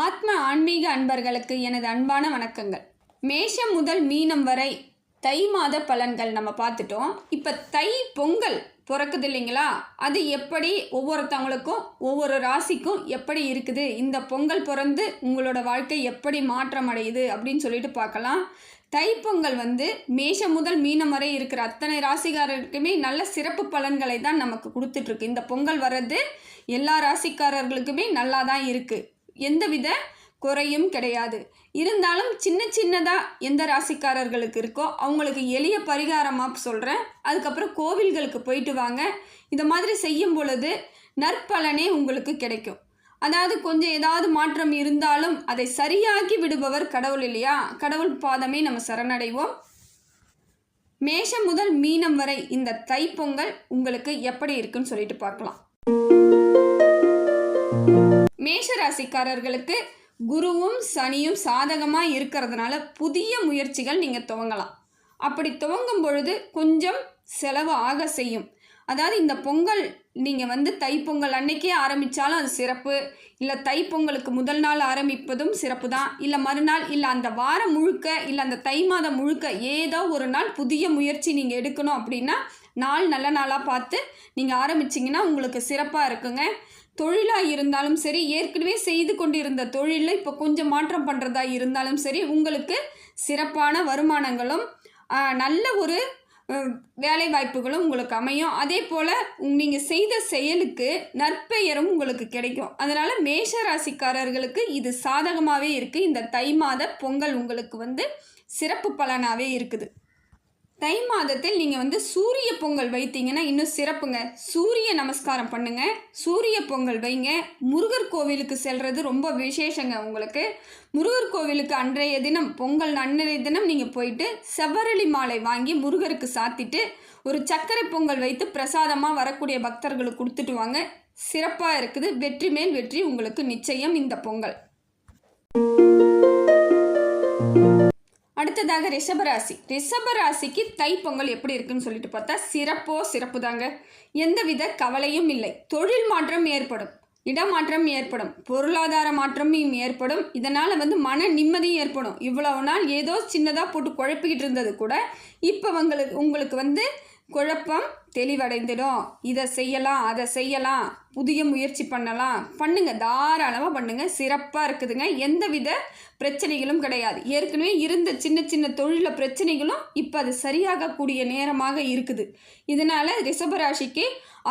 ஆத்ம ஆன்மீக அன்பர்களுக்கு எனது அன்பான வணக்கங்கள். மேஷம் முதல் மீனம் வரை தை மாத பலன்கள் நம்ம பார்த்துட்டோம். இப்போ தை பொங்கல் பிறக்குது இல்லைங்களா? அது எப்படி ஒவ்வொருத்தவங்களுக்கும் ஒவ்வொரு ராசிக்கும் எப்படி இருக்குது? இந்த பொங்கல் பிறந்து உங்களோட வாழ்க்கை எப்படி மாற்றம் அடையுது அப்படின்னு சொல்லிட்டு பார்க்கலாம். தைப்பொங்கல் வந்து மேஷம் முதல் மீனம் வரை இருக்கிற அத்தனை ராசிக்காரருக்குமே நல்ல சிறப்பு பலன்களை தான் நமக்கு கொடுத்துட்ருக்கு இந்த பொங்கல் வர்றது எல்லா ராசிக்காரர்களுக்குமே நல்லா தான் இருக்குது எந்தவித குறையும் கிடையாது. இருந்தாலும் சின்ன சின்னதாக எந்த ராசிக்காரர்களுக்கு இருக்கோ அவங்களுக்கு எளிய பரிகாரமாக சொல்கிறேன் அதுக்கப்புறம் கோவில்களுக்கு போயிட்டு வாங்க. இந்த மாதிரி செய்யும் பொழுது நற்பலனே உங்களுக்கு கிடைக்கும். அதாவது கொஞ்சம் ஏதாவது மாற்றம் இருந்தாலும் அதை சரியாக்கி விடுபவர் கடவுள் இல்லையா? கடவுள் பாதமே நம்ம சரணடைவோம். மேஷம் முதல் மீனம் வரை இந்த தைப்பொங்கல் உங்களுக்கு எப்படி இருக்குன்னு சொல்லிட்டு பார்க்கலாம். மேஷ ராசிக்காரர்களுக்கு குருவும் சனியும் சாதகமாக இருக்கிறதுனால புதிய முயற்சிகள் நீங்கள் துவங்கலாம். அப்படி துவங்கும் பொழுது கொஞ்சம் செலவு ஆக செய்யும். அதாவது இந்த பொங்கல் நீங்கள் வந்து தைப்பொங்கல் அன்னைக்கே ஆரம்பித்தாலும் அது சிறப்பு. இல்லை தைப்பொங்கலுக்கு முதல் நாள் ஆரம்பிப்பதும் சிறப்பு தான். இல்லை மறுநாள் இல்லை அந்த வாரம் முழுக்க இல்லை அந்த தை மாதம் முழுக்க ஏதோ ஒரு நாள் புதிய முயற்சி நீங்கள் எடுக்கணும் அப்படின்னா நாள் நல்ல நாளாக பார்த்து நீங்கள் ஆரம்பிச்சிங்கன்னா உங்களுக்கு சிறப்பாக இருக்குங்க. தொழிலாக இருந்தாலும் சரி ஏற்கனவே செய்து கொண்டிருந்த தொழிலில் இப்போ கொஞ்சம் மாற்றம் பண்ணுறதா இருந்தாலும் சரி உங்களுக்கு சிறப்பான வருமானங்களும் நல்ல ஒரு வேலை வாய்ப்புகளும் உங்களுக்கு அமையும். அதே போல் நீங்கள் செய்த செயலுக்கு நற்பெயரும் உங்களுக்கு கிடைக்கும். அதனால் மேஷ ராசிக்காரர்களுக்கு இது சாதகமாகவே இருக்குது இந்த தை மாத பொங்கல் உங்களுக்கு வந்து சிறப்பு பலனாகவே இருக்குது. தை மாதத்தில் நீங்கள் வந்து சூரிய பொங்கல் வைத்தீங்கன்னா இன்னும் சிறப்புங்க. சூரிய நமஸ்காரம் பண்ணுங்க. சூரிய பொங்கல் வைங்க. முருகர் கோவிலுக்கு செல்றது ரொம்ப விசேஷங்க உங்களுக்கு. முருகர் கோவிலுக்கு அன்றைய தினம் பொங்கல் அன்றைய தினம் நீங்கள் போயிட்டு செவ்வரளி மாலை வாங்கி முருகருக்கு சாத்திட்டு ஒரு சர்க்கரை பொங்கல் வைத்து பிரசாதமாக வரக்கூடிய பக்தர்களுக்கு கொடுத்துட்டு வாங்க. சிறப்பாக இருக்குது. வெற்றி மேல் வெற்றி உங்களுக்கு நிச்சயம் இந்த பொங்கல். அடுத்ததாக ரிஷபராசி. ரிஷபராசிக்கு தைப்பொங்கல் எப்படி இருக்குன்னு சொல்லிட்டு பார்த்தா சிறப்போ சிறப்பு தாங்க எந்தவித கவலையும் இல்லை. தொழில் மாற்றம் ஏற்படும். இடமாற்றம் ஏற்படும். பொருளாதார மாற்றமும் ஏற்படும். இதனால் வந்து மன நிம்மதியும் ஏற்படும். இவ்வளவு நாள் ஏதோ சின்னதாக போட்டு குழப்பிக்கிட்டு இருந்தது கூட இப்போ உங்களுக்கு உங்களுக்கு வந்து குழப்பம் தெளிவடைந்துடும். இதை செய்யலாம் அதை செய்யலாம். புதிய முயற்சி பண்ணலாம். பண்ணுங்க தாராளமாக பண்ணுங்க. சிறப்பாக இருக்குதுங்க. எந்தவித பிரச்சனைகளும் கிடையாது. ஏற்கனவே இருந்த சின்ன சின்ன தொழில பிரச்சனைகளும் இப்போ அது சரியாகக்கூடிய நேரமாக இருக்குது. இதனால் ரிஷபராசிக்கு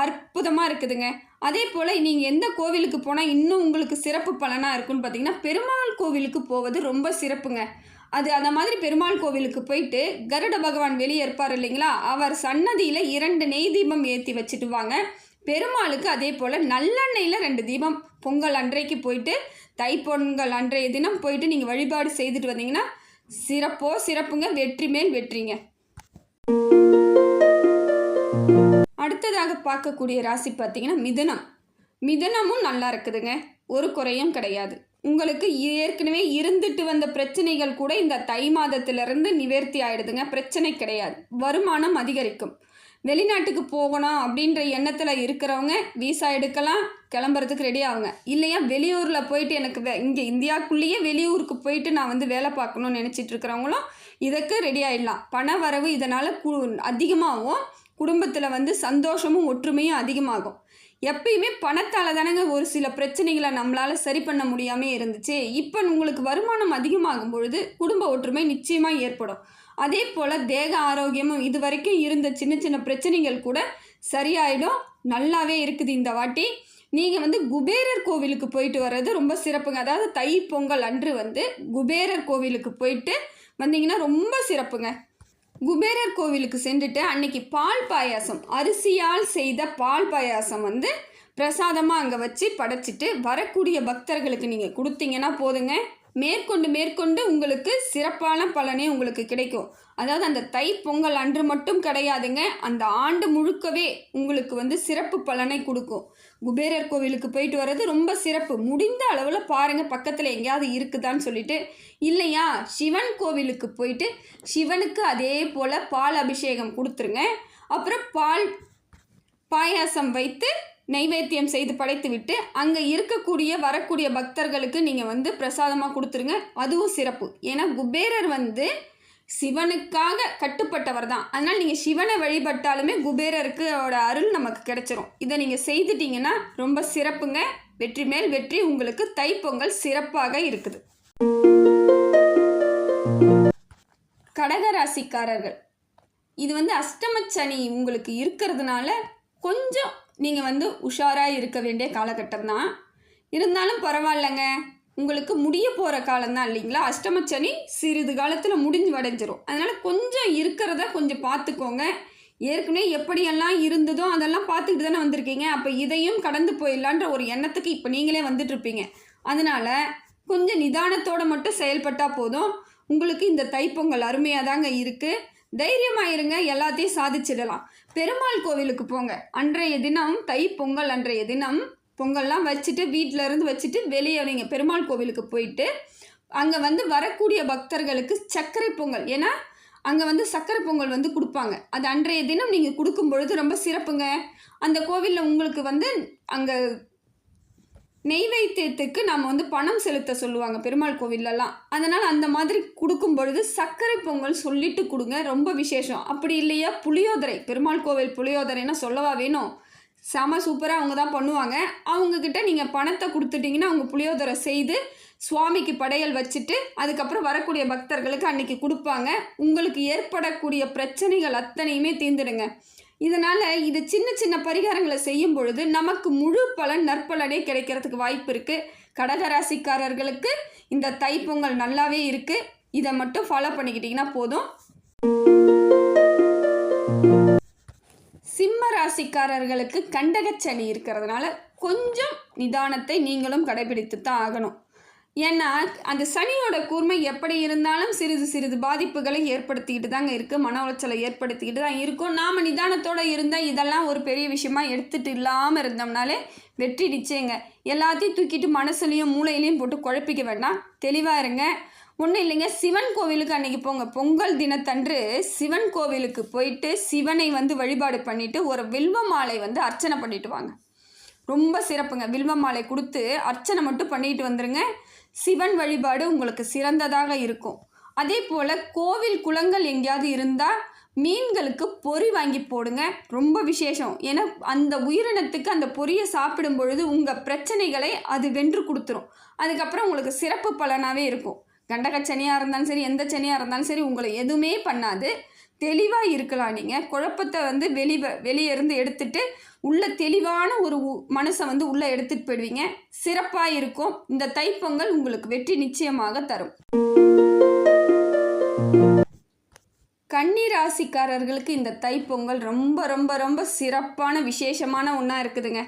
அற்புதமாக இருக்குதுங்க. அதே போல் நீங்கள் எந்த கோவிலுக்கு போனால் இன்னும் உங்களுக்கு சிறப்பு பலனாக இருக்குன்னு பார்த்தீங்கன்னா பெருமாள் கோவிலுக்கு போவது ரொம்ப சிறப்புங்க. அது அந்த மாதிரி பெருமாள் கோவிலுக்கு போயிட்டு கருட பகவான் வெளியே இருப்பார் இல்லைங்களா? அவர் சன்னதியில் இரண்டு நெய் தீபம் ஏற்றி வச்சுட்டு வாங்க பெருமாளுக்கு அதே போல் நல்லெண்ணெயில் ரெண்டு தீபம். பொங்கல் அன்றைக்கு போயிட்டு தைப்பொங்கல் அன்றைய தினம் போயிட்டு நீங்கள் வழிபாடு செய்துட்டு வந்தீங்கன்னா சிறப்போ சிறப்புங்க வெற்றி மேல் வெற்றிங்க. அடுத்ததாக பார்க்கக்கூடிய ராசி பார்த்தீங்கன்னா மிதனம். மிதனமும் நல்லா இருக்குதுங்க. ஒரு குறையும் கிடையாது. உங்களுக்கு ஏற்கனவே இருந்துட்டு வந்த பிரச்சனைகள் கூட இந்த தை மாதத்திலிருந்து நிவர்த்தி ஆயிடுதுங்க. பிரச்சனை கிடையாது. வருமானம் அதிகரிக்கும். வெளிநாட்டுக்கு போகணும் அப்படின்ற எண்ணத்தில் இருக்கிறவங்க விசா எடுக்கலாம் கிளம்புறதுக்கு ரெடி ஆகுங்க. இல்லையா வெளியூரில் போயிட்டு எனக்கு வே இங்கே இந்தியாவுக்குள்ளேயே வெளியூருக்கு போயிட்டு நான் வந்து வேலை பார்க்கணும்னு நினச்சிட்டு இருக்கிறவங்களும் இதுக்கு ரெடி ஆகிடலாம் பண வரவு இதனால் கு அதிகமாகும். குடும்பத்தில் வந்து சந்தோஷமும் ஒற்றுமையும் அதிகமாகும். எப்பயுமே பணத்தால் தானங்க ஒரு சில பிரச்சனைகளை நம்மளால் சரி பண்ண முடியாமல் இருந்துச்சு. இப்போ உங்களுக்கு வருமானம் அதிகமாகும் பொழுது குடும்ப ஒற்றுமை நிச்சயமாக ஏற்படும். அதே போல் தேக ஆரோக்கியமும் இது வரைக்கும் இருந்த சின்ன சின்ன பிரச்சனைகள் கூட சரியாயிடும். நல்லாவே இருக்குது இந்த வாட்டி. நீங்கள் வந்து குபேரர் கோவிலுக்கு போயிட்டு வர்றது ரொம்ப சிறப்புங்க. அதாவது தை பொங்கல் அன்று வந்து குபேரர் கோவிலுக்கு போயிட்டு வந்தீங்கன்னா ரொம்ப சிறப்புங்க. குபேரர் கோவிலுக்கு சென்றுட்டு அன்னைக்கு பால் பாயாசம் அரிசியால் செய்த பால் பாயாசம் வந்து பிரசாதமாக அங்கே வச்சு படைச்சிட்டு வரக்கூடிய பக்தர்களுக்கு நீங்கள் கொடுத்தீங்கன்னா போதுங்க. மேற்கொண்டு மேற்கொண்டு உங்களுக்கு சிறப்பான பலனே உங்களுக்கு கிடைக்கும். அதாவது அந்த தை பொங்கல் அன்று மட்டும் கிடையாதுங்க. அந்த ஆண்டு முழுக்கவே உங்களுக்கு வந்து சிறப்பு பலனை கொடுக்கும். குபேரர் கோவிலுக்கு போயிட்டு வர்றது ரொம்ப சிறப்பு. முடிந்த அளவில் பாருங்கள் பக்கத்தில் எங்கேயாவது இருக்குதான்னு சொல்லிட்டு. இல்லையா? சிவன் கோவிலுக்கு போயிட்டு சிவனுக்கு அதே போல் பால் அபிஷேகம் கொடுத்துருங்க. அப்புறம் பால் பாயாசம் வைத்து நைவேத்தியம் செய்து படைத்துவிட்டு அங்கே இருக்கக்கூடிய வரக்கூடிய பக்தர்களுக்கு நீங்கள் வந்து பிரசாதமாக கொடுத்துருங்க. அதுவும் சிறப்பு. ஏன்னா குபேரர் வந்து சிவனுக்காக கட்டுப்பட்டவர் தான். அதனால் நீங்கள் சிவனை வழிபட்டாலுமே குபேரருக்கு அருள் நமக்கு கிடைச்சிரும். இதை நீங்கள் செய்துட்டீங்கன்னா ரொம்ப சிறப்புங்க. வெற்றி மேல் வெற்றி உங்களுக்கு தைப்பொங்கல் சிறப்பாக இருக்குது. கடகராசிக்காரர்கள் இது வந்து அஷ்டமச்சனி உங்களுக்கு இருக்கிறதுனால கொஞ்சம் நீங்கள் வந்து உஷாராக இருக்க வேண்டிய காலகட்டம் தான். இருந்தாலும் பரவாயில்லைங்க. உங்களுக்கு முடிய போகிற காலம்தான் இல்லைங்களா? அஷ்டமச்சனி சிறிது காலத்தில் முடிஞ்சு வடைஞ்சிரும். அதனால் கொஞ்சம் இருக்கிறத கொஞ்சம் பார்த்துக்கோங்க ஏற்கனவே எப்படியெல்லாம் இருந்ததோ அதெல்லாம் பார்த்துக்கிட்டு தானே வந்திருக்கீங்க. அப்போ இதையும் கடந்து போயிடலான்ற ஒரு எண்ணத்துக்கு இப்போ நீங்களே வந்துட்டுருப்பீங்க. அதனால் கொஞ்சம் நிதானத்தோடு மட்டும் செயல்பட்டால் போதும். உங்களுக்கு இந்த தைப்பொங்கல் அருமையாக தாங்க இருக்குது தைரியமாக இருங்க எல்லாத்தையும் சாதிச்சிடலாம். பெருமாள் கோவிலுக்கு போங்க. அன்றைய தினம் தை பொங்கல் அன்றைய தினம் பொங்கல்லாம் வச்சுட்டு வீட்டில் இருந்து வச்சுட்டு வெளியே வைங்க பெருமாள் கோவிலுக்கு போயிட்டு அங்கே வந்து வரக்கூடிய பக்தர்களுக்கு சர்க்கரை பொங்கல். ஏன்னா அங்கே வந்து சர்க்கரை பொங்கல் வந்து கொடுப்பாங்க. அது அன்றைய தினம் நீங்கள் கொடுக்கும் பொழுது ரொம்ப சிறப்புங்க. அந்த கோவிலில் உங்களுக்கு வந்து அங்கே நெய்வேத்தியத்துக்கு நம்ம வந்து பணம் செலுத்த சொல்லுவாங்க பெருமாள் கோவிலெலாம் அதனால் அந்த மாதிரி கொடுக்கும் பொழுது சர்க்கரை பொங்கல் சொல்லிட்டு கொடுங்க. ரொம்ப விசேஷம். அப்படி இல்லையா? புளியோதரை. பெருமாள் கோவில் புளியோதரைன்னா சொல்லவா வேணும்? செம சூப்பராக அவங்க தான் பண்ணுவாங்க. அவங்கக்கிட்ட நீங்கள் பணத்தை கொடுத்துட்டிங்கன்னா அவங்க புளியோதரை செய்து சுவாமிக்கு படையல் வச்சுட்டு அதுக்கப்புறம் வரக்கூடிய பக்தர்களுக்கு அன்றைக்கி கொடுப்பாங்க. உங்களுக்கு ஏற்படக்கூடிய பிரச்சனைகள் அத்தனையுமே தீர்ந்துடுங்க. இதனால் இது சின்ன சின்ன பரிகாரங்களை செய்யும் பொழுது நமக்கு முழு பலன் நற்பலனே கிடைக்கிறதுக்கு வாய்ப்பு இருக்குது கடகராசிக்காரர்களுக்கு இந்த தைப்பொங்கல் நல்லாவே இருக்குது இதை மட்டும் ஃபாலோ பண்ணிக்கிட்டிங்கன்னா போதும். ராசிக்காரர்களுக்கு கண்டகச்சனி இருக்கிறதுனால கொஞ்சம் நிதானத்தை நீங்களும் கடைபிடித்து தான் ஆகணும். ஏன்னா அந்த சனியோட கூர்மை எப்படி இருந்தாலும் சிறிது சிறிது பாதிப்புகளை ஏற்படுத்திக்கிட்டு தாங்க இருக்குது மன உளைச்சலை ஏற்படுத்திக்கிட்டு தான் இருக்கும். நாம் நிதானத்தோடு இருந்தால் இதெல்லாம் ஒரு பெரிய விஷயமா எடுத்துகிட்டு இல்லாமல் இருந்தோம்னாலே வெற்றி நிச்சயங்க எல்லாத்தையும் தூக்கிட்டு மனசுலையும் மூளையிலையும் போட்டு குழப்பிக்க வேண்டாம். தெளிவாக இருங்க. ஒன்றும் இல்லைங்க சிவன் கோவிலுக்கு அன்றைக்கி போங்க. பொங்கல் தினத்தன்று சிவன் கோவிலுக்கு போயிட்டு சிவனை வந்து வழிபாடு பண்ணிவிட்டு ஒரு வில்வ மாலை வந்து அர்ச்சனை பண்ணிட்டு வாங்க. ரொம்ப சிறப்புங்க. வில்வ மாலை கொடுத்து அர்ச்சனை மட்டும் பண்ணிட்டு வந்துடுங்க சிவன் வழிபாடு உங்களுக்கு சிறந்ததாக இருக்கும். அதே போல் கோவில் குளங்கள் எங்கேயாவது இருந்தால் மீன்களுக்கு பொறி வாங்கி போடுங்க. ரொம்ப விசேஷம். ஏன்னா அந்த உயிரினத்துக்கு அந்த பொரியை சாப்பிடும் பொழுது உங்கள் பிரச்சனைகளை அது வென்று கொடுத்துரும். அதுக்கப்புறம் உங்களுக்கு சிறப்பு பலனாகவே இருக்கும். கண்டக சனியாக இருந்தாலும் சரி எந்த சனியாக இருந்தாலும் சரி உங்களை எதுவுமே பண்ணாது. தெளிவாக இருக்கலாம் நீங்கள் குழப்பத்தை வந்து வெளி வெளியே இருந்து எடுத்துட்டு உள்ள தெளிவான ஒரு மனசை வந்து உள்ளே எடுத்துகிட்டு போயிடுவீங்க. சிறப்பாக இருக்கும். இந்த தைப்பொங்கல் உங்களுக்கு வெற்றி நிச்சயமாக தரும். கன்னி ராசிக்காரர்களுக்கு இந்த தைப்பொங்கல் ரொம்ப ரொம்ப ரொம்ப சிறப்பான விசேஷமான ஒன்றா இருக்குதுங்க.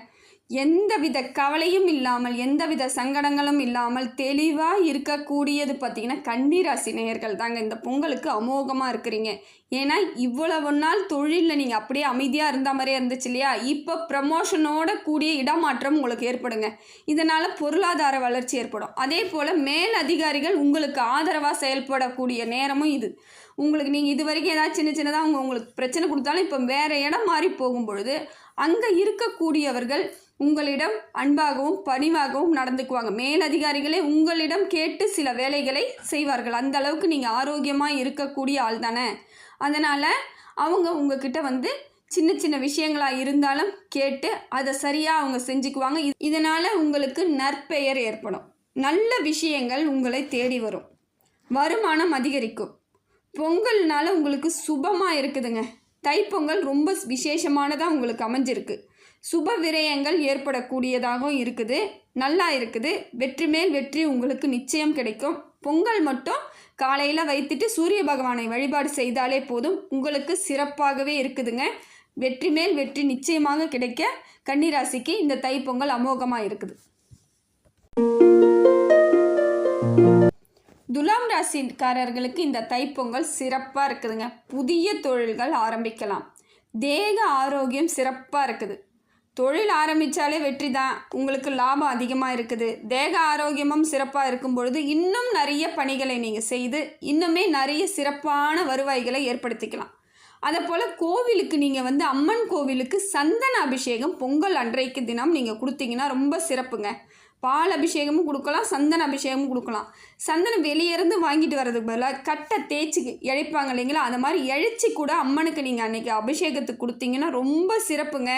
எந்தவித கவலையும் இல்லாமல் எந்தவித சங்கடங்களும் இல்லாமல் தெளிவாக இருக்கக்கூடியது பார்த்திங்கன்னா கன்னிராசி நேயர்கள் தாங்க இந்த பொங்கலுக்கு அமோகமாக இருக்கிறீங்க. ஏன்னா இவ்வளவு நாள் தொழிலில் நீங்கள் அப்படியே அமைதியாக இருந்த மாதிரியே இருந்துச்சு இல்லையா? இப்போ ப்ரமோஷனோட கூடிய இடமாற்றம் உங்களுக்கு ஏற்படுங்க. இதனால் பொருளாதார வளர்ச்சி ஏற்படும். அதே போல் மேல் அதிகாரிகள் உங்களுக்கு ஆதரவாக செயல்படக்கூடிய நேரமும் இது. உங்களுக்கு நீங்கள் இது வரைக்கும் ஏதாவது சின்ன சின்னதாக அவங்க உங்களுக்கு பிரச்சனை கொடுத்தாலும் இப்போ வேறு இடம் மாறி போகும் பொழுது அங்கே இருக்கக்கூடியவர்கள் உங்களிடம் அன்பாகவும் பணிவாகவும் நடந்துக்குவாங்க. மேலதிகாரிகளே உங்களிடம் கேட்டு சில வேலைகளை செய்வார்கள். அந்த அளவுக்கு நீங்கள் ஆரோக்கியமாக இருக்கக்கூடிய ஆள் தானே அதனால் அவங்க உங்ககிட்ட வந்து சின்ன சின்ன விஷயங்களாக இருந்தாலும் கேட்டு அதை சரியாக அவங்க செஞ்சுக்குவாங்க. இதனால் உங்களுக்கு நற்பெயர் ஏற்படும். நல்ல விஷயங்கள் உங்களை தேடி வரும். வருமானம் அதிகரிக்கும். பொங்கல்னால உங்களுக்கு சுபமாக இருக்குதுங்க. தைப்பொங்கல் ரொம்ப விசேஷமானதாக உங்களுக்கு அமைஞ்சிருக்கு. சுப விரயங்கள் ஏற்படக்கூடியதாகவும் இருக்குது. நல்லா இருக்குது. வெற்றி மேல் வெற்றி உங்களுக்கு நிச்சயம் கிடைக்கும். பொங்கல் மட்டும் காலையில் வைத்துட்டு சூரிய பகவானை வழிபாடு செய்தாலே போதும். உங்களுக்கு சிறப்பாகவே இருக்குதுங்க. வெற்றி மேல் வெற்றி நிச்சயமாக கிடைக்க கன்னிராசிக்கு இந்த தைப்பொங்கல் அமோகமாக இருக்குது. துலாம் ராசிக்காரர்களுக்கு இந்த தைப்பொங்கல் சிறப்பாக இருக்குதுங்க. புதிய தொழில்கள் ஆரம்பிக்கலாம். தேக ஆரோக்கியம் சிறப்பாக இருக்குது. தொழில் ஆரம்பித்தாலே வெற்றி தான் உங்களுக்கு லாபம் அதிகமாக இருக்குது. தேக ஆரோக்கியமும் சிறப்பாக இருக்கும் பொழுது இன்னும் நிறைய பணிகளை நீங்கள் செய்து இன்னுமே நிறைய சிறப்பான வருவாய்களை ஏற்படுத்திக்கலாம். அதை போல் கோவிலுக்கு நீங்கள் வந்து அம்மன் கோவிலுக்கு சந்தன அபிஷேகம் பொங்கல் அன்றைக்கு தினம் நீங்கள் கொடுத்தீங்கன்னா ரொம்ப சிறப்புங்க. பால் அபிஷேகமும் கொடுக்கலாம் சந்தன அபிஷேகமும் கொடுக்கலாம். சந்தனம் வெளியேருந்து வாங்கிட்டு வர்றதுக்கு பதிலாக கட்டை தேய்ச்சி இழைப்பாங்க இல்லைங்களா? அந்த மாதிரி இழைச்சி கூட அம்மனுக்கு நீங்கள் அன்றைக்கி அபிஷேகத்துக்கு கொடுத்தீங்கன்னா ரொம்ப சிறப்புங்க.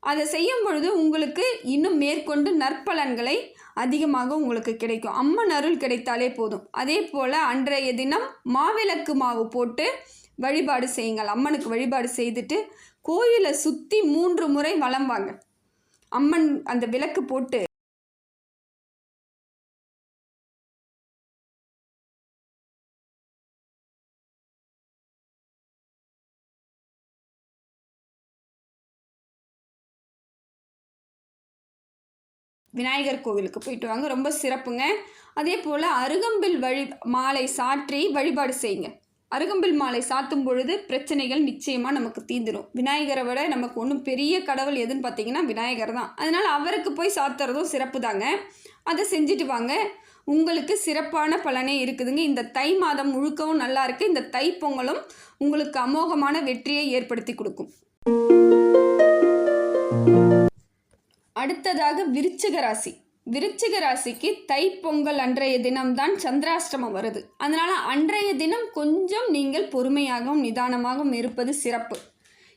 அதை செய்யும் பொழுது உங்களுக்கு இன்னும் மேற்கொண்டு நற்பலன்களை அதிகமாக உங்களுக்கு கிடைக்கும். அம்மன் அருள் கிடைத்தாலே போதும். அதே போல் அன்றைய தினம் மாவிளக்கு மாவு போட்டு வழிபாடு செய்யுங்கள். அம்மனுக்கு வழிபாடு செய்துட்டு கோயிலை சுற்றி மூன்று முறை வளம் வாங்க. அம்மன் அந்த விளக்கு போட்டு விநாயகர் கோவிலுக்கு போயிட்டு வாங்க. ரொம்ப சிறப்புங்க. அதே போல் அருகம்பில் வழி மாலை சாற்றி வழிபாடு செய்யுங்க. அருகம்பில் மாலை சாத்தும் பொழுது பிரச்சனைகள் நிச்சயமாக நமக்கு தீந்துடும் விநாயகரை விட நமக்கு ஒன்றும் பெரிய கடவுள் எதுன்னு பார்த்தீங்கன்னா விநாயகர் தான். அதனால் அவருக்கு போய் சாத்துறதும் சிறப்பு தாங்க. அதை செஞ்சுட்டு வாங்க. உங்களுக்கு சிறப்பான பலனே இருக்குதுங்க. இந்த தை மாதம் முழுக்கவும் நல்லா இருக்குது இந்த தை பொங்கலும் உங்களுக்கு அமோகமான வெற்றியை ஏற்படுத்தி கொடுக்கும். அடுத்ததாக விருச்சிக ராசி. விருச்சிக ராசிக்கு தைப்பொங்கல் அன்றைய தினம்தான் சந்திராஷ்டமம் வருது. அதனால் அன்றைய தினம் கொஞ்சம் நீங்கள் பொறுமையாகவும் நிதானமாகவும் இருப்பது சிறப்பு.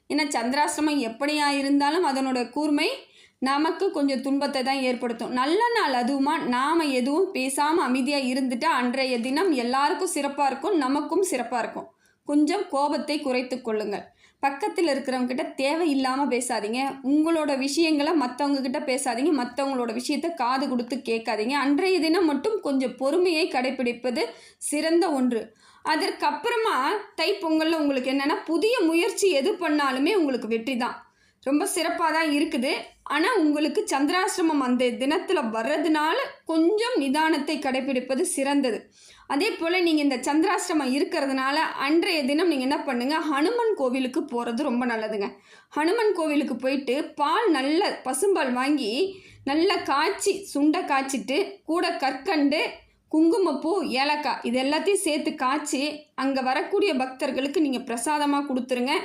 ஏன்னா சந்திராஷ்டமம் எப்படியா இருந்தாலும் அதனோட கூர்மை நமக்கு கொஞ்சம் துன்பத்தை தான் ஏற்படுத்தும். நல்ல நாள் அதுவுமா நாம் எதுவும் பேசாமல் அமைதியாக இருந்துட்டு அன்றைய தினம் எல்லாருக்கும் சிறப்பாக இருக்கும் நமக்கும் சிறப்பாக இருக்கும். கொஞ்சம் கோபத்தை குறைத்து கொள்ளுங்கள். பக்கத்தில் இருக்கிறவங்கிட்ட தேவையில்லாமல் பேசாதீங்க. உங்களோட விஷயங்களை மற்றவங்கக்கிட்ட பேசாதீங்க. மற்றவங்களோட விஷயத்த காது கொடுத்து கேட்காதீங்க. அன்றைய தினம் மட்டும் கொஞ்சம் பொறுமையை கடைபிடிப்பது சிறந்த ஒன்று. அதற்கப்புறமா தைப்பொங்கலில் உங்களுக்கு என்னென்னா புதிய முயற்சி எது பண்ணாலுமே உங்களுக்கு வெற்றி தான். ரொம்ப சிறப்பாக தான் இருக்குது. ஆனால் உங்களுக்கு சந்திராசிரமம் அந்த தினத்தில் வர்றதுனால கொஞ்சம் நிதானத்தை கடைபிடிப்பது சிறந்தது. அதே போல் நீங்கள் இந்த சந்திராஷ்டமம் இருக்கிறதுனால அன்றைய தினம் நீங்கள் என்ன பண்ணுங்கள் ஹனுமன் கோவிலுக்கு போகிறது ரொம்ப நல்லதுங்க. ஹனுமன் கோவிலுக்கு போயிட்டு பால் நல்ல பசும்பால் வாங்கி நல்லா காய்ச்சி சுண்டை காய்ச்சிட்டு கூட கற்கண்டு குங்குமப்பூ ஏலக்காய் இது எல்லாத்தையும் சேர்த்து காய்ச்சி அங்கே வரக்கூடிய பக்தர்களுக்கு நீங்கள் பிரசாதமாக கொடுத்துருங்க.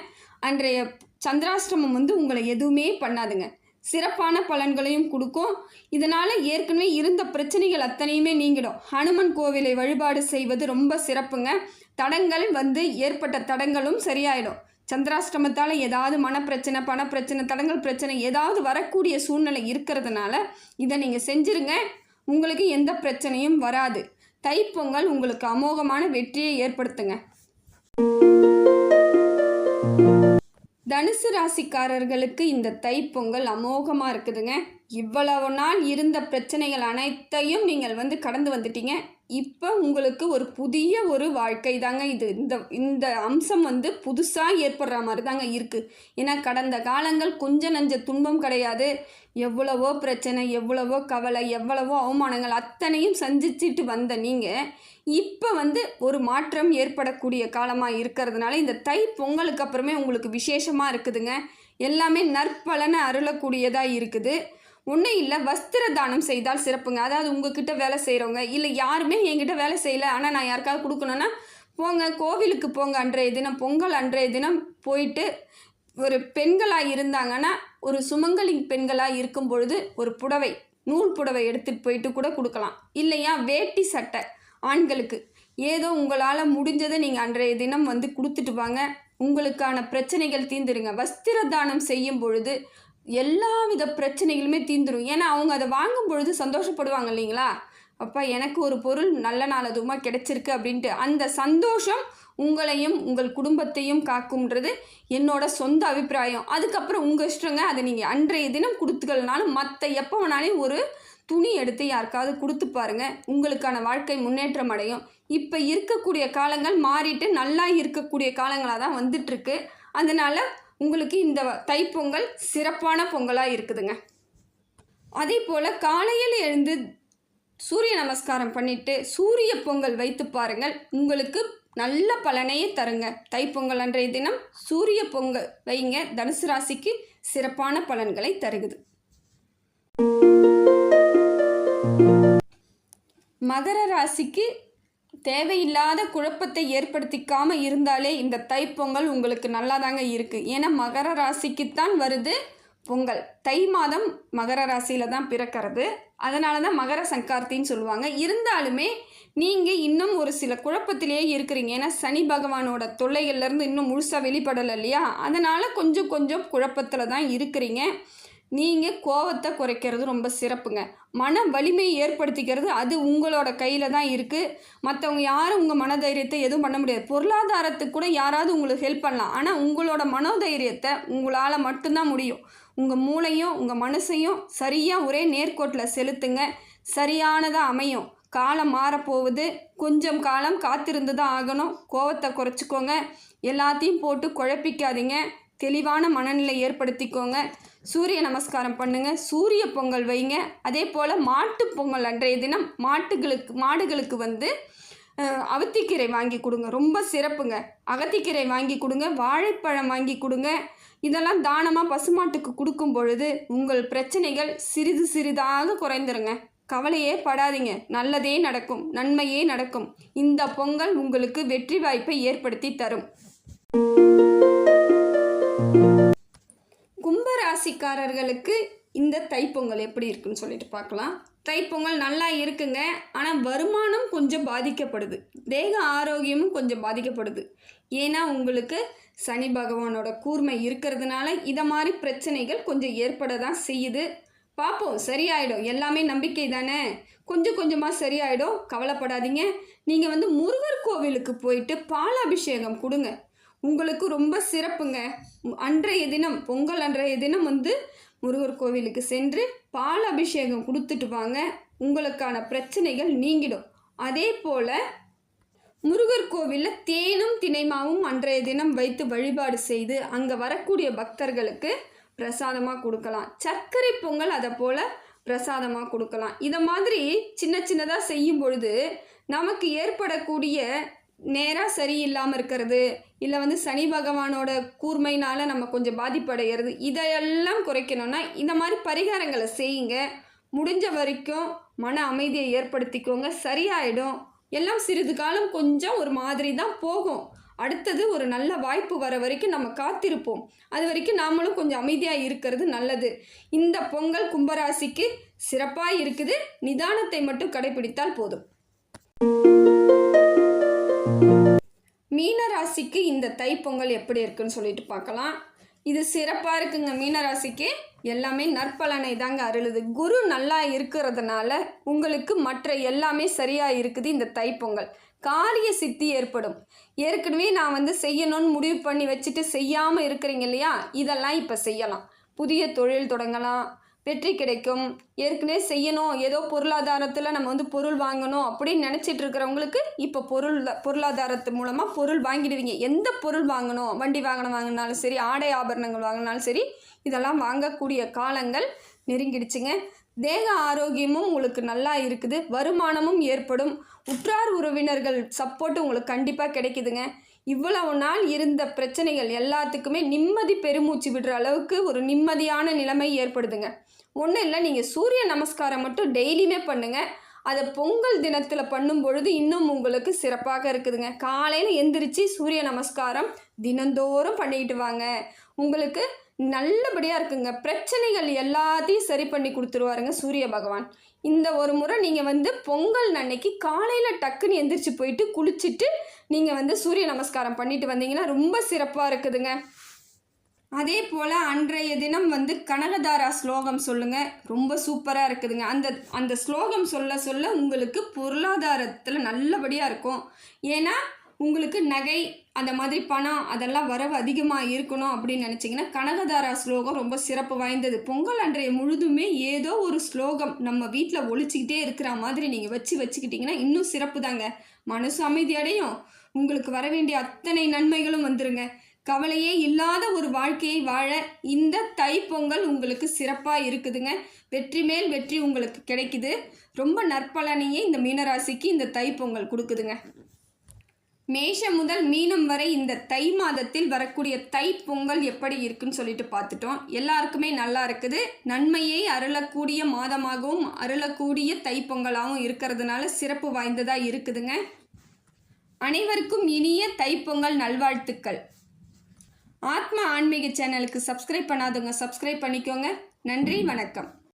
அன்றைய சந்திராஷ்டிரமம் வந்து உங்களை எதுவுமே பண்ணாதுங்க. சிறப்பான பலன்களையும் கொடுக்கும். இதனால் ஏற்கனவே இருந்த பிரச்சனைகள் அத்தனையுமே நீங்கிடும். ஹனுமன் கோவிலை வழிபாடு செய்வது ரொம்ப சிறப்புங்க. தடங்கள் வந்து ஏற்பட்ட தடங்களும் சரியாயிடும். சந்திராஷ்டமத்தால் ஏதாவது மனப்பிரச்சனை பணப்பிரச்சனை தடங்கள் பிரச்சனை ஏதாவது வரக்கூடிய சூழ்நிலை இருக்கிறதுனால இதை நீங்கள் செஞ்சுருங்க. உங்களுக்கு எந்த பிரச்சனையும் வராது. தைப்பொங்கல் உங்களுக்கு அமோகமான வெற்றியை ஏற்படுத்துங்க. தனுசு ராசிக்காரர்களுக்கு இந்த தைப்பொங்கல் அமோகமாக இருக்குதுங்க. இவ்வளவு நாள் இருந்த பிரச்சனைகள் அனைத்தையும் நீங்கள் வந்து கடந்து வந்துட்டீங்க. இப்போ உங்களுக்கு ஒரு புதிய ஒரு வாழ்க்கை தாங்க இது. இந்த இந்த அம்சம் வந்து புதுசாக ஏற்படுற மாதிரி தாங்க இருக்குது ஏன்னா கடந்த காலங்கள் கொஞ்ச நஞ்ச துன்பம் கிடையாது. எவ்வளவோ பிரச்சனை எவ்வளவோ கவலை எவ்வளவோ அவமானங்கள் அத்தனையும் சந்திச்சுட்டு வந்த நீங்கள் இப்போ வந்து ஒரு மாற்றம் ஏற்படக்கூடிய காலமாக இருக்கிறதுனால இந்த தை பொங்கலுக்கு அப்புறமே உங்களுக்கு விசேஷமாக இருக்குதுங்க. எல்லாமே நற்பலனை அருளக்கூடியதாக இருக்குது. ஒன்றும் இல்லை வஸ்திர தானம் செய்தால் சிறப்புங்க. அதாவது உங்ககிட்ட வேலை செய்கிறவங்க இல்லை யாருமே என்கிட்ட வேலை செய்யலை ஆனால் நான் யாருக்காவது கொடுக்கணுன்னா போங்க கோவிலுக்கு போங்க அன்றைய தினம். பொங்கல் அன்றைய தினம் போயிட்டு ஒரு பெண்களாக இருந்தாங்கன்னா ஒரு சுமங்கலி பெண்களாக இருக்கும் பொழுது ஒரு புடவை நூல் புடவை எடுத்துகிட்டு போயிட்டு கூட கொடுக்கலாம். இல்லையா வேட்டி சட்டை ஆண்களுக்கு. ஏதோ உங்களால் முடிஞ்சதை நீங்கள் அன்றைய தினம் வந்து கொடுத்துட்டு வாங்க. உங்களுக்கான பிரச்சனைகள் தீந்துருங்க வஸ்திர தானம் செய்யும் பொழுது எல்லா வித பிரச்சனைகளுமே தீந்துடும் ஏன்னா அவங்க அதை வாங்கும் பொழுது சந்தோஷப்படுவாங்க இல்லைங்களா? அப்பா எனக்கு ஒரு பொருள் நல்ல நாள் அதுவுமா கிடைச்சிருக்கு அப்படின்ட்டு. அந்த சந்தோஷம் உங்களையும் உங்கள் குடும்பத்தையும் காக்கும்ன்றது என்னோட சொந்த அபிப்பிராயம். அதுக்கப்புறம் உங்கள் இஷ்டங்க அதை நீங்கள் அன்றைய தினம் கொடுத்துக்கலனாலும் மற்ற எப்போ வேணாலும் ஒரு துணி எடுத்து யாருக்காவது கொடுத்து பாருங்கள் உங்களுக்கான வாழ்க்கை முன்னேற்றம் அடையும். இப்போ இருக்கக்கூடிய காலங்கள் மாறிட்டு நல்லா இருக்கக்கூடிய காலங்களாக தான் வந்துட்டுருக்கு அதனால் உங்களுக்கு இந்த தைப்பொங்கல் சிறப்பான பொங்கலாக இருக்குதுங்க. அதே போல் காலையில் எழுந்து சூரிய நமஸ்காரம் பண்ணிட்டு சூரிய பொங்கல் வைத்து பாருங்கள். உங்களுக்கு நல்ல பலனையே தருங்க. தைப்பொங்கல் அன்றைய தினம் சூரிய பொங்கல் வைங்க. தனுசு ராசிக்கு சிறப்பான பலன்களை தருகுது. மகர ராசிக்கு தேவையில்லாத குழப்பத்தை ஏற்படுத்திக்காமல் இருந்தாலே இந்த தைப்பொங்கல் உங்களுக்கு நல்லா தாங்க இருக்குது ஏன்னா மகர ராசிக்குத்தான் வருது பொங்கல். தை மாதம் மகர ராசியில் தான் பிறக்கிறது. அதனால தான் மகர சங்கார்த்தின்னு சொல்லுவாங்க. இருந்தாலுமே நீங்கள் இன்னும் ஒரு சில குழப்பத்திலேயே இருக்கிறீங்க. ஏன்னா சனி பகவானோட தொல்லைகள்லேருந்து இன்னும் முழுசாக வெளிப்படலை இல்லையா? அதனால் கொஞ்சம் கொஞ்சம் குழப்பத்தில் தான் இருக்கிறீங்க. நீங்கள் கோவத்தை குறைக்கிறது ரொம்ப சிறப்புங்க. மன வலிமை ஏற்படுத்திக்கிறது அது உங்களோட கையில் தான் இருக்குது மற்றவங்க யாரும் உங்கள் மனதைரியத்தை எதுவும் பண்ண முடியாது. பொருளாதாரத்துக்கு கூட யாராவது உங்களுக்கு ஹெல்ப் பண்ணலாம். ஆனால் உங்களோட மனோதைரியத்தை உங்களால் மட்டும்தான் முடியும். உங்கள் மூளையும் உங்கள் மனசையும் சரியாக ஒரே நேர்கோட்டில் செலுத்துங்க. சரியானதாக அமையும். காலம் மாறப்போகுது. கொஞ்சம் காலம் காத்திருந்து தான் ஆகணும். கோவத்தை குறைச்சிக்கோங்க. எல்லாத்தையும் போட்டு குழப்பிக்காதீங்க. தெளிவான மனநிலை ஏற்படுத்திக்கோங்க. சூரிய நமஸ்காரம் பண்ணுங்க. சூரிய பொங்கல் வைங்க. அதே போல் மாட்டு பொங்கல் அன்றைய தினம் மாட்டுகளுக்கு மாடுகளுக்கு வந்து அவத்திக்கீரை வாங்கி கொடுங்க. ரொம்ப சிறப்புங்க. அகத்திக்கீரை வாங்கி கொடுங்க. வாழைப்பழம் வாங்கி கொடுங்க. இதெல்லாம் தானமாக பசுமாட்டுக்கு கொடுக்கும் பொழுது உங்கள் பிரச்சனைகள் சிறிது சிறிதாக குறைந்துருங்க. கவலையே படாதீங்க. நல்லதே நடக்கும். நன்மையே நடக்கும். இந்த பொங்கல் உங்களுக்கு வெற்றி வாய்ப்பை ஏற்படுத்தி தரும். ராசிக்காரர்களுக்கு இந்த தைப்பொங்கல் எப்படி இருக்குன்னு சொல்லிட்டு பார்க்கலாம். தைப்பொங்கல் நல்லா இருக்குங்க. ஆனால் வருமானம் கொஞ்சம் பாதிக்கப்படுது. தேக ஆரோக்கியமும் கொஞ்சம் பாதிக்கப்படுது. ஏன்னா உங்களுக்கு சனி பகவானோட கூர்மை இருக்கிறதுனால இதை மாதிரி பிரச்சனைகள் கொஞ்சம் ஏற்பட தான் செய்யுது. பார்ப்போம். சரியாயிடும். எல்லாமே நம்பிக்கை தானே? கொஞ்சம் கொஞ்சமாக சரியாயிடும். கவலைப்படாதீங்க. நீங்கள் வந்து முருகர் கோவிலுக்கு போயிட்டு பாலாபிஷேகம் கொடுங்க. உங்களுக்கு ரொம்ப சிறப்புங்க. அன்றைய தினம் பொங்கல் அன்றைய தினம் வந்து முருகர் கோவிலுக்கு சென்று பால் அபிஷேகம் கொடுத்துட்டு வாங்க. உங்களுக்கான பிரச்சனைகள் நீங்கிடும். அதே போல் முருகர் கோவிலில் தேனும் தினைமாவும் அன்றைய தினம் வைத்து வழிபாடு செய்து அங்கே வரக்கூடிய பக்தர்களுக்கு பிரசாதமாக கொடுக்கலாம். சர்க்கரை பொங்கல் அதை போல் பிரசாதமாக கொடுக்கலாம். இதை மாதிரி சின்ன சின்னதாக செய்யும் பொழுது நமக்கு ஏற்படக்கூடிய நேராக சரியில்லாமல் இருக்கிறது இல்லை வந்து சனி பகவானோட கூர்மையினால் நம்ம கொஞ்சம் பாதிப்படைகிறது இதையெல்லாம் குறைக்கணும்னா இந்த மாதிரி பரிகாரங்களை செய்யுங்க. முடிஞ்ச வரைக்கும் மன அமைதியை ஏற்படுத்திக்கோங்க. சரியாயிடும். எல்லாம் சிறிது காலம் கொஞ்சம் ஒரு மாதிரி தான் போகும். அடுத்தது ஒரு நல்ல வாய்ப்பு வர வரைக்கும் நம்ம காத்திருப்போம். அது வரைக்கும் நாமளும் கொஞ்சம் அமைதியாக இருக்கிறது நல்லது. இந்த பொங்கல் கும்பராசிக்கு சிறப்பாக இருக்குது. நிதானத்தை மட்டும் கடைபிடித்தால் போதும். மீனராசிக்கு இந்த தைப்பொங்கல் எப்படி இருக்குன்னு சொல்லிட்டு பார்க்கலாம். இது சிறப்பாக இருக்குங்க மீனராசிக்கு. எல்லாமே நற்பலனை தாங்க அருளுது. குரு நல்லா இருக்கிறதுனால உங்களுக்கு மற்ற எல்லாமே சரியாக இருக்குது இந்த தைப்பொங்கல். காரிய சித்தி ஏற்படும். ஏற்கனவே நான் வந்து செய்யணும்னு முடிவு பண்ணி வச்சுட்டு செய்யாமல் இருக்கிறீங்க இல்லையா? இதெல்லாம் இப்போ செய்யலாம். புதிய தொழில் தொடங்கலாம். வெற்றி கிடைக்கும். ஏற்கனவே செய்யணும். ஏதோ பொருளாதாரத்தில் நம்ம வந்து பொருள் வாங்கணும் அப்படின்னு நினச்சிட்டு இருக்கிறவங்களுக்கு இப்போ பொருள் பொருளாதாரத்து மூலமாக பொருள் வாங்கிடுவீங்க. எந்த பொருள் வாங்கணும்? வண்டி வாகனம் வாங்கினாலும் சரி ஆடை ஆபரணங்கள் வாங்கினாலும் சரி இதெல்லாம் வாங்கக்கூடிய காலங்கள் நெருங்கிடுச்சுங்க. தேக ஆரோக்கியமும் உங்களுக்கு நல்லா இருக்குது. வருமானமும் ஏற்படும். உற்றார் உறவினர்கள் சப்போர்ட் உங்களுக்கு கண்டிப்பாக கிடைக்குதுங்க. இவ்வளவு நாள் இருந்த பிரச்சனைகள் எல்லாத்துக்குமே நிம்மதி பெருமூச்சு விடுற அளவுக்கு ஒரு நிம்மதியான நிலைமை ஏற்படுதுங்க. ஒன்றும் இல்லை நீங்கள் சூரிய நமஸ்காரம் மட்டும் டெய்லியுமே பண்ணுங்கள் அதை பொங்கல் தினத்தில் பண்ணும் பொழுது இன்னும் உங்களுக்கு சிறப்பாக இருக்குதுங்க. காலையில் எந்திரிச்சு சூரிய நமஸ்காரம் தினந்தோறும் பண்ணிக்கிட்டு வாங்க. உங்களுக்கு நல்லபடியாக இருக்குங்க. பிரச்சனைகள் எல்லாத்தையும் சரி பண்ணி கொடுத்துருவாருங்க சூரிய பகவான். இந்த ஒரு முறை நீங்கள் வந்து பொங்கல் அன்னைக்கு காலையில் டக்குன்னு எந்திரிச்சு போயிட்டு குளிச்சுட்டு நீங்கள் வந்து சூரிய நமஸ்காரம் பண்ணிட்டு வந்தீங்கன்னா ரொம்ப சிறப்பாக இருக்குதுங்க. அதே போல் அன்றைய தினம் வந்து கனகதாரா ஸ்லோகம் சொல்லுங்கள் ரொம்ப சூப்பராக இருக்குதுங்க. அந்த அந்த ஸ்லோகம் சொல்ல சொல்ல உங்களுக்கு பொருளாதாரத்தில் நல்லபடியாக இருக்கும். ஏன்னா உங்களுக்கு நகை அந்த மாதிரி பணம் அதெல்லாம் வரவு அதிகமாக இருக்கணும் அப்படின்னு நினச்சிங்கன்னா கனகதாரா ஸ்லோகம் ரொம்ப சிறப்பு வாய்ந்தது. பொங்கல் அன்றைய முழுதுமே ஏதோ ஒரு ஸ்லோகம் நம்ம வீட்டில் ஒழிச்சிக்கிட்டே இருக்கிற மாதிரி நீங்கள் வச்சு வச்சுக்கிட்டிங்கன்னா இன்னும் சிறப்பு தாங்க மனசு அமைதியடையும் உங்களுக்கு வர வேண்டிய அத்தனை நன்மைகளும் வந்துருங்க. கவலையே இல்லாத ஒரு வாழ்க்கையை வாழ இந்த தைப்பொங்கல் உங்களுக்கு சிறப்பாக இருக்குதுங்க. வெற்றி மேல் வெற்றி உங்களுக்கு கிடைக்குது. ரொம்ப நற்பலனையே இந்த மீனராசிக்கு இந்த தைப்பொங்கல் கொடுக்குதுங்க. மேஷம் முதல் மீனம் வரை இந்த தை மாதத்தில் வரக்கூடிய தை பொங்கல் எப்படி இருக்குன்னு சொல்லிட்டு பார்த்துட்டோம். எல்லாருக்குமே நல்லா இருக்குது. நன்மையை அருளக்கூடிய மாதமாகவும் அருளக்கூடிய தை பொங்கலாகவும் இருக்கிறதுனால சிறப்பு வாய்ந்ததாக இருக்குதுங்க. அனைவருக்கும் இனிய தைப்பொங்கல் நல்வாழ்த்துக்கள். ஆத்மா ஆன்மீக சேனலுக்கு சப்ஸ்கிரைப் பண்ணாதவங்க சப்ஸ்கிரைப் பண்ணிக்கோங்க. நன்றி வணக்கம்.